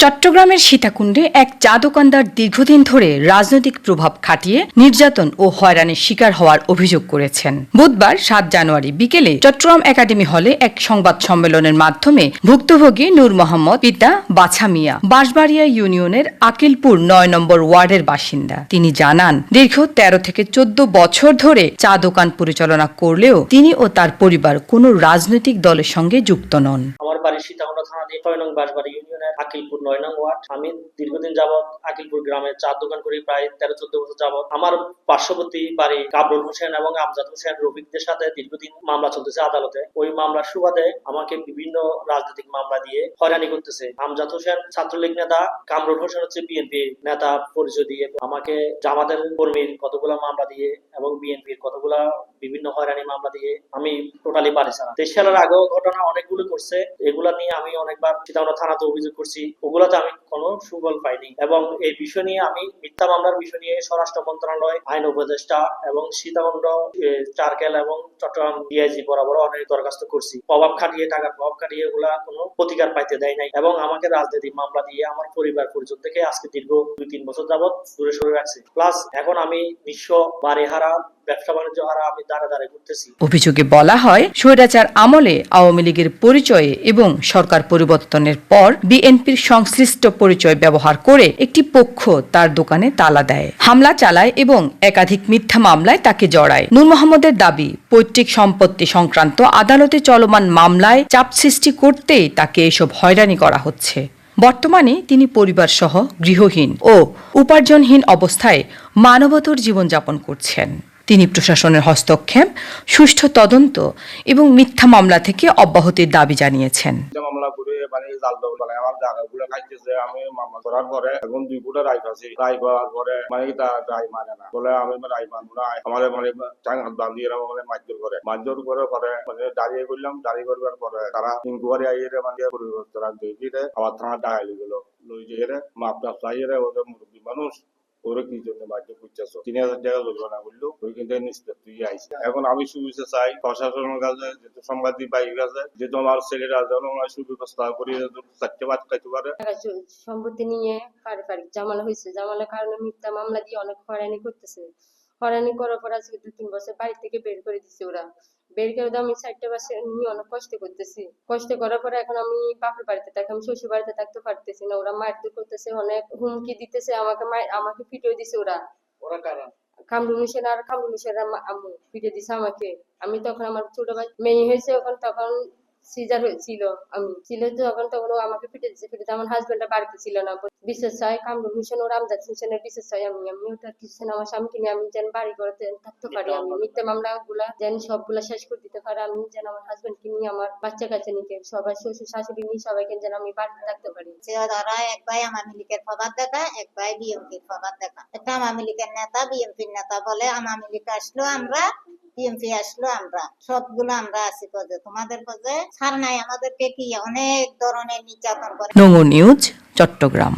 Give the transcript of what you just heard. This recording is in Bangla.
চট্টগ্রামের সীতাকুণ্ডে এক চা দোকানদার দীর্ঘদিন ধরে রাজনৈতিক প্রভাব খাটিয়ে নির্যাতন ও হয়রানির শিকার হওয়ার অভিযোগ করেছেন। বুধবার সাত জানুয়ারি বিকেলে চট্টগ্রাম একাডেমি হলে এক সংবাদ সম্মেলনের মাধ্যমে ভুক্তভোগী নূর মোহাম্মদ, পিতা বাছা মিয়া, বাঁশবাড়িয়া ইউনিয়নের আকিলপুর নয় নম্বর ওয়ার্ডের বাসিন্দা। তিনি জানান, দীর্ঘ তেরো থেকে চোদ্দ বছর ধরে চা দোকান পরিচালনা করলেও তিনি ও তার পরিবার কোনো রাজনৈতিক দলের সঙ্গে যুক্ত নন। আমার বাড়ি সীতাকুণ্ড থানাধীন ছয় নং বাঁশবাড়ি ইউনিয়নের আকিলপুর নয় নং ওয়ার্ড। আমি দীর্ঘদিন যাবৎ আকিলপুর গ্রামে চার দোকান করি, প্রায় তেরো, চোদ্দ বছর যাবৎ। আমার পার্শ্ববর্তী বাড়ি কাবরুল হোসেন এবং আমজাদ হোসেন রফিকদের সাথে দীর্ঘদিন মামলা চলতেছে আদালতে। ওই মামলার সুবাদে আমাকে বিভিন্ন রাজনৈতিক মামলা দিয়ে হয়রানি করতেছে। আমজাদ হোসেন ছাত্রলীগ নেতা, কামরুল হোসেন হচ্ছে বিএনপি নেতা পরিচয় দিয়ে আমাকে জামাতের কর্মীর কতগুলা মামলা দিয়ে এবং বিএনপির কতগুলা বিভিন্ন হয়রানি মামলা দিয়ে আমি টোটালি পারি ছাড়া। দেশ সালের আগেও ঘটনা অনেকগুলো করছে, এগুলা নিয়ে আমি অনেকবার সীতাকুণ্ড থানাতে অভিযোগ করছি, ওগুলাতে আমি কোনো সুফল পাইনি। এবং এই বিষয় নিয়ে আমি মিথ্যা মামলার বিষয় নিয়ে স্বরাষ্ট্র মন্ত্রণালয়, আইন উপদেষ্টা এবং সীতাকুণ্ড চারকেল এবং চট্টগ্রাম ডিআইজি বরাবর অনেক দরখাস্ত করছি। প্রভাব খাটিয়ে টাকার প্রভাব খাটিয়ে এগুলা কোনো প্রতিকার পাইতে দেয় নাই। এবং আমাকে রাজনৈতিক মামলা দিয়ে আমার পরিবার পরিজন থেকে আজকে দীর্ঘ দুই তিন বছর যাবৎ দূরে সরে রাখছে। প্লাস এখন আমি বিশ্ব বাড়ি হারা অভিযোগে বলা হয়, স্বৈরাচার আমলে আওয়ামী লীগের পরিচয়ে এবং সরকার পরিবর্তনের পর বিএনপির সংশ্লিষ্ট পরিচয় ব্যবহার করে একটি পক্ষ তার দোকানে তালা দেয়। হামলা চালায় এবং একাধিক মিথ্যা মামলায় তাকে জড়ায়। নূর মোহাম্মদের দাবি, পৈতৃক সম্পত্তি সংক্রান্ত আদালতে চলমান মামলায় চাপ সৃষ্টি করতেই তাকে এসব হয়রানি করা হচ্ছে। বর্তমানে তিনি পরিবার সহ গৃহহীন ও উপার্জনহীন অবস্থায় মানবতর জীবনযাপন করছেন। তিনি প্রশাসনের হস্তক্ষেপ, সুষ্ঠু তদন্ত এবং মিথ্যা মামলা থেকে অব্যাহতির দাবি জানিয়েছেন। মামলা করে মানে মানে মানে বলে আমি মানে মানে মারধর করে। করে পরে দাঁড়িয়ে করলাম। দাঁড়িয়ে করবার পরে তারা মানে মানুষ ওরে কি জন্য তিন হাজার টাকা ওই কিন্তু নিষ্পত্তি আইছে এখন আমি চাই, প্রশাসনের কাছে যেহেতু বাইক আছে যেহেতু আমার ছেলেরা যেন সুব্যবস্থা চারটে বাদ খাইতে পারে। সম্পত্তি নিয়ে পারিবারিক হয়েছে। কারণে মিথ্যা মামলা দিয়ে অনেক হয়রানি করতেছে। হয়রানি করার পর আজকে দু তিন বছর বাড়ি থেকে বের করে দিছে ওরা। বের করে দাও আমি চারটে নিয়ে অনেক কষ্ট করতেছি। কষ্ট করার পরে এখন আমি বাপের বাড়িতে থাকি আমি শ্বশুর বাড়িতে থাকতে পারতেছি না। ওরা মারধর করতেছে অনেক হুমকি দিতেছে আমাকে আমাকে পিটিয়ে দিছে ওরা। ওরা কারা? কামরুল হোসেন আর কামরুল হোসেন আম্মু দিছে আমাকে। আমি তখন আমার ছোট ভাই মেয়ে হয়েছে তখন সিজার হয়েছিল। আমি ছিল যখন তখন ও আমাকে পিটে দিচ্ছে পিটে আমার হাজবেন্ড বাড়িতে ছিল না। বিশেষ চাই কামরুল হোসেন ও রামজাদ হোসেনের বিশেষ চাই আমি। আমি ওটা কিছু না আমার স্বামীকে নিয়ে আমি যেন বাড়ি করতে থাকতে পারি। আমি মিথ্যে মামলা গুলা যেন সবগুলা শেষ করে দিতে পারি। আমি যেন আমার হাজবেন্ডকে নিয়ে আমার বাচ্চা কাছে নিতে সবাই শ্বশুর শাশুড়ি নিয়ে সবাইকে যেন আমি বাড়িতে থাকতে পারি। যে ওরা এক ভাই আওয়ামী লীগের প্রভাব দেখায় এক ভাই বিএনপির প্রভাব দেখা এটা আওয়ামী লীগের নেতা বিএনপির নেতা বলে আওয়ামী লীগ আসলো আমরা বিএনপি আসলো আমরা, সবগুলো আমরা আছি পদে। তোমাদের পদে? ছাড় নাই, আমাদেরকে কি অনেক ধরনের নির্যাতন করে? নিউজ, চট্টগ্রাম।